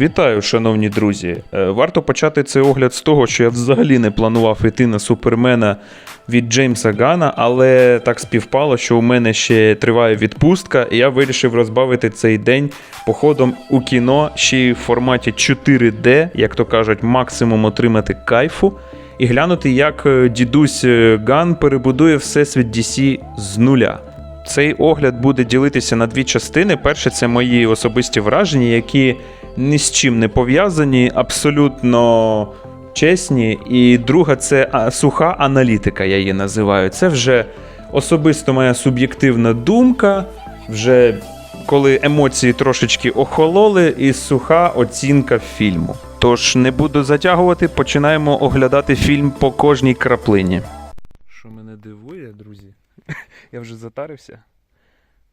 Вітаю, шановні друзі. Е, Варто почати цей огляд з того, що я взагалі не планував йти на супермена від Джеймса Гана, але так співпало, що у мене ще триває відпустка, і я вирішив розбавити цей день походом у кіно ще й в форматі 4D, як то кажуть, максимум отримати кайфу, і глянути, як е, дідусь е, Ган перебудує всесвіт DC з нуля. Цей огляд буде ділитися на дві частини. Перше, це мої особисті враження, які ні з чим не пов'язані, абсолютно чесні. І друга це суха аналітика, я її називаю. Це вже особисто моя суб'єктивна думка, вже коли емоції трошечки охололи, і суха оцінка фільму. Тож не буду затягувати, починаємо оглядати фільм по кожній краплині. Що мене дивує, друзі, я вже затарився.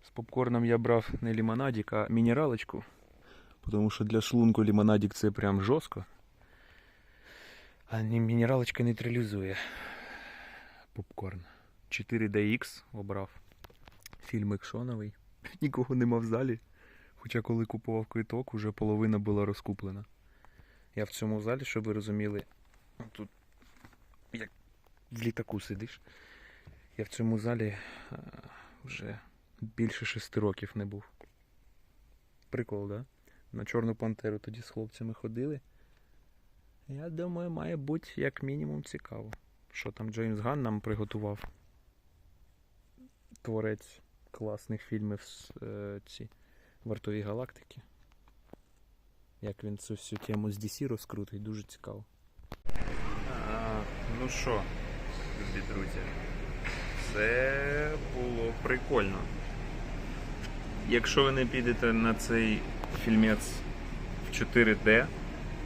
З попкорном я брав не лімонадік, а мінералочку. Тому що для шлунку лімонадік це прям жорстко. А мінералочка нейтралізує попкорн. 4DX обрав. Фільм екшоновий. Нікого нема в залі. Хоча коли купував квиток, уже половина була розкуплена. Я в цьому залі, щоб ви розуміли, тут як в літаку сидиш. Я в цьому залі е, вже більше шести років не був. Прикол, да? На Чорну Пантеру тоді з хлопцями ходили. Я думаю, має бути як мінімум цікаво. Що там Джеймс Ган нам приготував. Творець класних фільмів з е, ці Вартові галактики. Як він цю всю тему з DC розкрутить, дуже цікаво. ну що, любі друзі, це було прикольно. Якщо ви не підете на цей фільмець в 4D,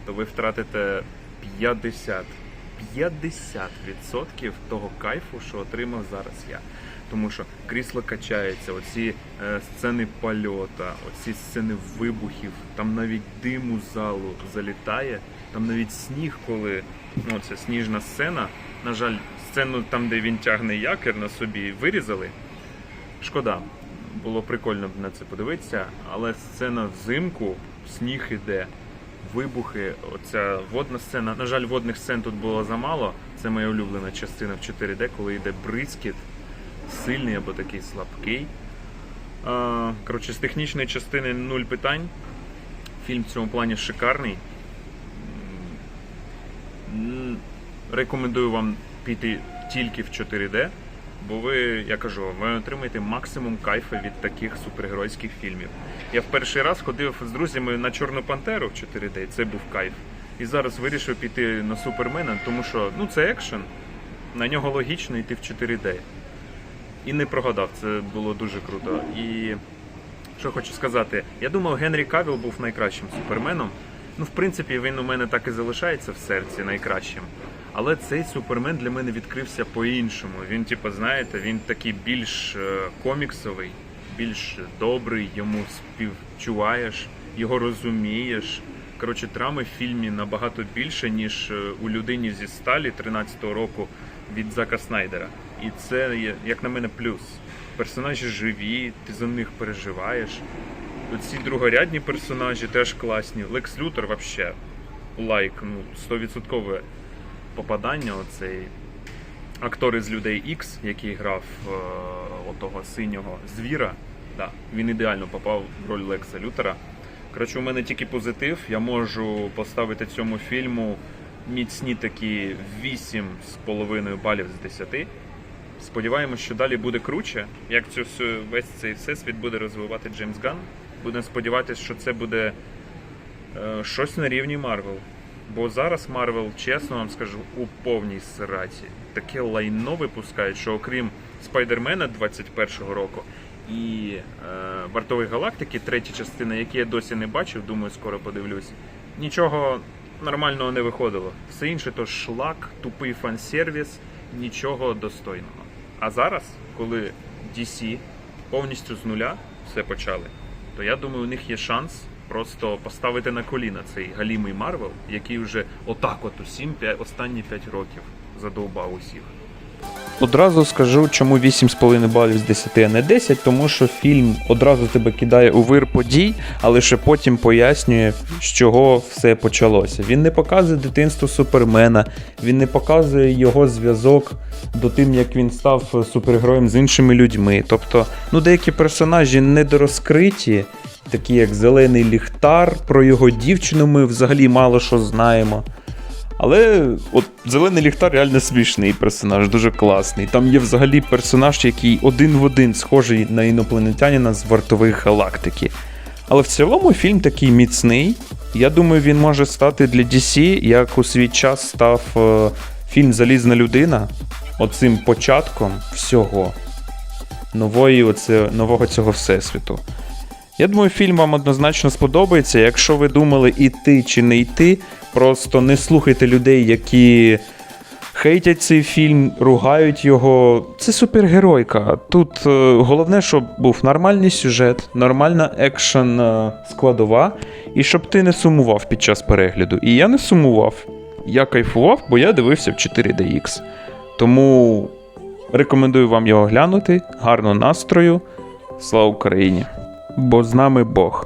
то ви втратите 50 50% того кайфу, що отримав зараз я. Тому що крісло качається, оці е, сцени польота, оці сцени вибухів, там навіть дим у залу залітає, там навіть сніг, коли ну, це сніжна сцена. На жаль, сцену там, де він тягне якір на собі, вирізали. Шкода, було прикольно на це подивитися, але сцена взимку, сніг іде, вибухи, оця водна сцена. На жаль, водних сцен тут було замало. Це моя улюблена частина в 4D, коли йде бризкіт, сильний або такий слабкий. Коротше, з технічної частини нуль питань. Фільм в цьому плані шикарний. Рекомендую вам піти тільки в 4D, бо ви, я кажу, ви отримаєте максимум кайфу від таких супергеройських фільмів. Я в перший раз ходив з друзями на Чорну Пантеру в 4D, це був кайф. І зараз вирішив піти на Супермена, тому що ну це екшен, на нього логічно йти в 4D. І не прогадав, це було дуже круто. І що хочу сказати, я думав, Генрі Кавіл був найкращим суперменом. Ну, в принципі, він у мене так і залишається в серці найкращим. Але цей супермен для мене відкрився по-іншому. Він, типу, знаєте, він такий більш е, коміксовий, більш добрий, йому співчуваєш, його розумієш. Коротше, драми в фільмі набагато більше, ніж е, у людині зі сталі 13-го року від Зака Снайдера. І це, як на мене, плюс. Персонажі живі, ти за них переживаєш. Ці другорядні персонажі теж класні. Лекс Лютер вообще лайк, ну, 100% попадання. Оцей актор із людей X, який грав е, отого синього звіра. Да, він ідеально попав в роль Лекса Лютера. Коротше, у мене тільки позитив. Я можу поставити цьому фільму міцні такі 8,5 балів з 10. Сподіваємось, що далі буде круче. Як цю весь цей всесвіт буде розвивати Джеймс Ган. Будемо сподіватися, що це буде е, щось на рівні Марвел. Бо зараз Марвел, чесно вам скажу, у повній сраті. Таке лайно випускають, що окрім Спайдермена 21-го року і е, Вартової галактики, третя частина, які я досі не бачив, думаю, скоро подивлюсь. Нічого нормального не виходило. Все інше то шлак, тупий фан-сервіс, нічого достойного. А зараз, коли DC повністю з нуля все почали, то я думаю, у них є шанс просто поставити на коліна цей галімий Марвел, який вже отак от усім останні 5 років задовбав усіх. Одразу скажу, чому 8,5 балів з 10, а не 10, тому що фільм одразу тебе кидає у вир подій, а лише потім пояснює, з чого все почалося. Він не показує дитинство Супермена, він не показує його зв'язок до тим, як він став супергероєм з іншими людьми. Тобто, ну деякі персонажі недорозкриті, такі як Зелений Ліхтар, про його дівчину ми взагалі мало що знаємо. Але от зелений ліхтар реально смішний персонаж, дуже класний. Там є взагалі персонаж, який один в один схожий на інопланетянина з вартових галактики. Але в цілому фільм такий міцний. Я думаю, він може стати для DC, як у свій час став е, фільм Залізна людина, оцим початком всього нової, оце, нового цього всесвіту. Я думаю, фільм вам однозначно сподобається. Якщо ви думали іти чи не йти, просто не слухайте людей, які хейтять цей фільм, ругають його. Це супергеройка. Тут е, головне, щоб був нормальний сюжет, нормальна екшен е, складова, і щоб ти не сумував під час перегляду. І я не сумував. Я кайфував, бо я дивився в 4DX. Тому рекомендую вам його глянути. Гарного настрою. Слава Україні! Бо з нами Бог.